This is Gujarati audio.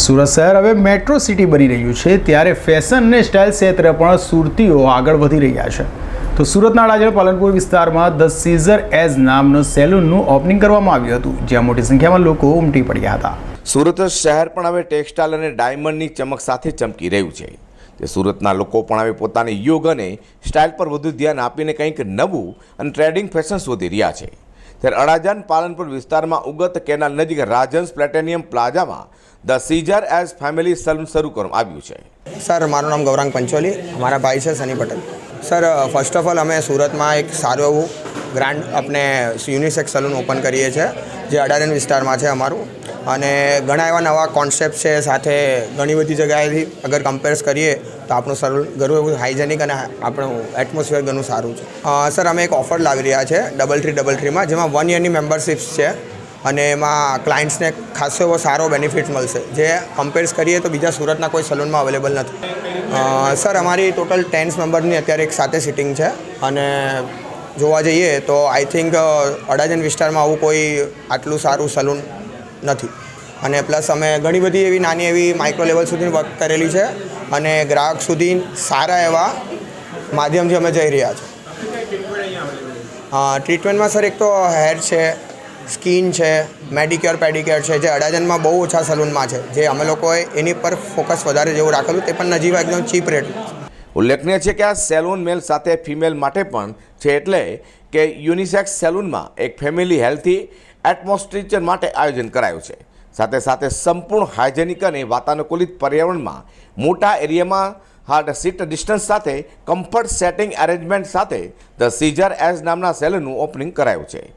સુરત શહેર હવે મેટ્રો સિટી બની રહ્યું છે, ત્યારે ફેશન અને સ્ટાઇલ ક્ષેત્રે પણ સુરતીઓ આગળ વધી રહ્યા છે. તો સુરતના અડાજણ પાલનપુર વિસ્તારમાં ધ સીઝર એઝ નામનું સેલૂનનું ઓપનિંગ કરવામાં આવ્યું હતું, જ્યાં મોટી સંખ્યામાં લોકો ઉમટી પડ્યા હતા. સુરત શહેર પણ હવે ટેક્સટાઇલ અને ડાયમંડની ચમક સાથે ચમકી રહ્યું છે. તે સુરતના લોકો પણ હવે પોતાની યોગ અને સ્ટાઇલ પર વધુ ધ્યાન આપીને કંઈક નવું અને ટ્રેડિંગ ફેશન શોધી રહ્યા છે. ત્યારે અડાજણ પાલનપુર વિસ્તારમાં ઉગત કેનાલ નજીક Rajhans platinum પ્લાઝામાં the scissor as family salon શરૂ કરવામાં આવ્યું છે. સર, મારું નામ ગૌરાંગ પંચોલી. અમારા ભાઈ છે Sunny Patel sir first of all અમે સુરતમાં એક સારું એવું ગ્રાન્ડ આપણે યુનિસેક્સ સલૂન ઓપન કરીએ છીએ, જે અડાજણ વિસ્તારમાં છે અમારું. અને ઘણા એવા નવા કોન્સેપ્ટ છે, સાથે ઘણી બધી જગ્યાએથી અગર કમ્પેર્સ કરીએ તો આપણું સર ઘણું એવું હાઇજેનિક અને આપણું એટમોસ્ફિયર ઘણું સારું છે. સર અમે એક ઓફર લાવી રહ્યા છે ડબલ થ્રી ડબલ થ્રીમાં જેમાં વન યરની મેમ્બરશિપ્સ છે અને એમાં ક્લાયન્ટ્સને ખાસો એવો સારો બેનિફિટ મળશે. જે કમ્પેર્સ કરીએ તો બીજા સુરતના કોઈ સલૂનમાં અવેલેબલ નથી. સર અમારી ટોટલ ટેન્સ મેમ્બરની અત્યારે એક સાથે સિટિંગ છે અને જોવા જઈએ તો આઈ થિંક અડાજણ વિસ્તારમાં આવું કોઈ આટલું સારું સલૂન નથી. અને પ્લસ અમે ઘણી બધી એવી નાની એવી માઇક્રો લેવલ સુધી વર્ક કરેલી છે અને ગ્રાહક સુધી સારા એવા માધ્યમથી અમે જઈ રહ્યા છીએ. ટ્રીટમેન્ટમાં સર એક તો હેર છે સ્કિન છે મેડિક્યોર પેડિક્યોર છે, જે અડાજનમાં બહુ ઓછા સલૂનમાં છે. જે અમે લોકોએ એની પર ફોકસ વધારે જેવું રાખેલું, તે પણ નજીવા એકદમ ચીપ રેટ ઉલ્લેખનીય છે કે આ સેલૂન મેલ સાથે ફિમેલ માટે પણ છે એટલે કે યુનિસેક્સ સેલૂનમાં એક ફેમિલી હેલ્થી એટમોસ્ફિયર માટે આયોજન કરાયું છે. સાથે સાથે સંપૂર્ણ હાઇજેનિક અને વાતાનુકૂલિત પર્યાવરણમાં મોટા એરિયામાં હાર્ડ સીટ ડિસ્ટન્સ સાથે કમ્ફર્ટ સેટિંગ એરેન્જમેન્ટ સાથે ધ સીઝર એઝ નામના સેલૂનનું ઓપનિંગ કરાયું છે.